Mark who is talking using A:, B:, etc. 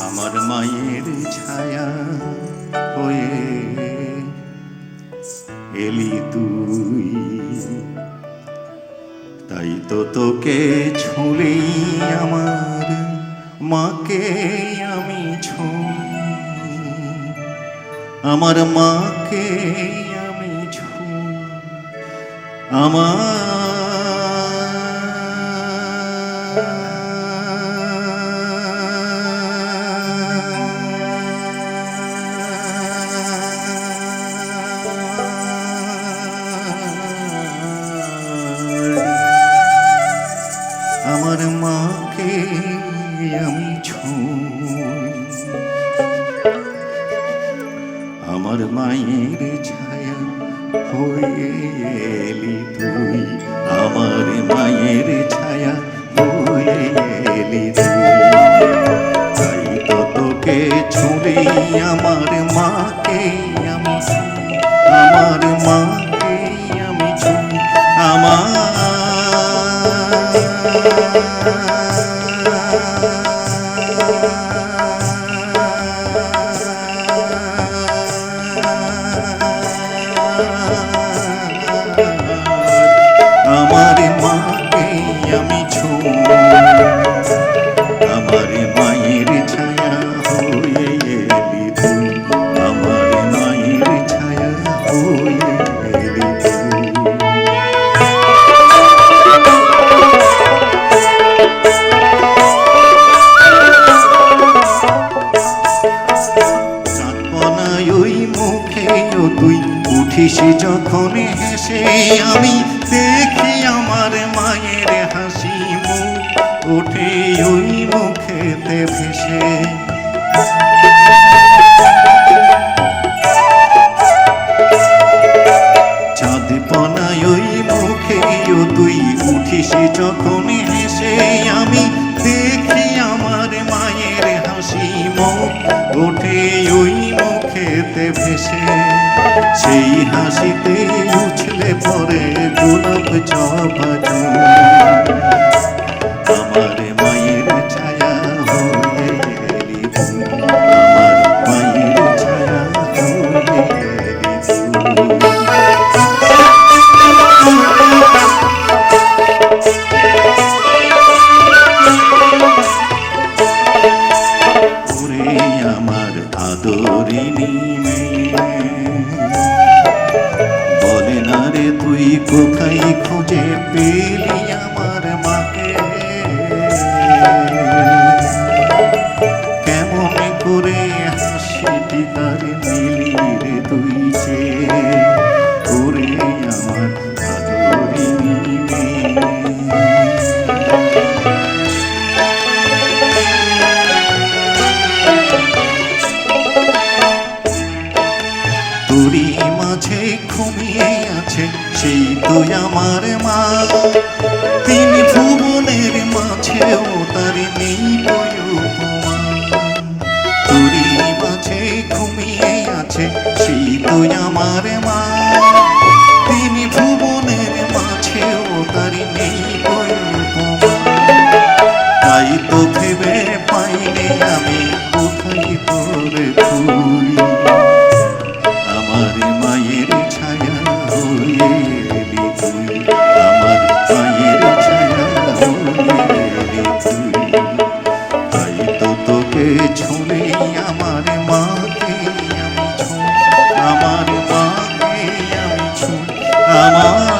A: আমার মায়ের ছায়া হয়ে এলি তুই। তাই তো তোকে ছুঁলেই আমার মাকে আমি ছুঁই আমার মাকে আমি ছুঁই আমার আমার মাকে আমি আমার মায়ের ছায়া হয়ে এলি তুই। আমার মায়ের ছায়া হয়ে এলি আমার ছায়া ছায়া হয়ে এলি তুই চাঁদপনায় মুখে ও তুই উঠিস যখন হেসে আমি দেখি ওঠে ওই মুখেতে ভেসে। চাঁদপনায় ওই মুখে ও তুই উঠিস যখন হেসে, আমি দেখি আমার মায়ের হাসি মুখ ওঠে ওই মুখেতে ভেসে। সেই হাসিতে উছলে পরে গোলাপ জবা তুই কোথায় খুঁজে পেলি আমার সেই তো আমার মা। তিনি ভুবনের মাঝেও তার নেই তোরই মাঝে ঘুমিয়ে আছে সেই তো আমার মা। আমার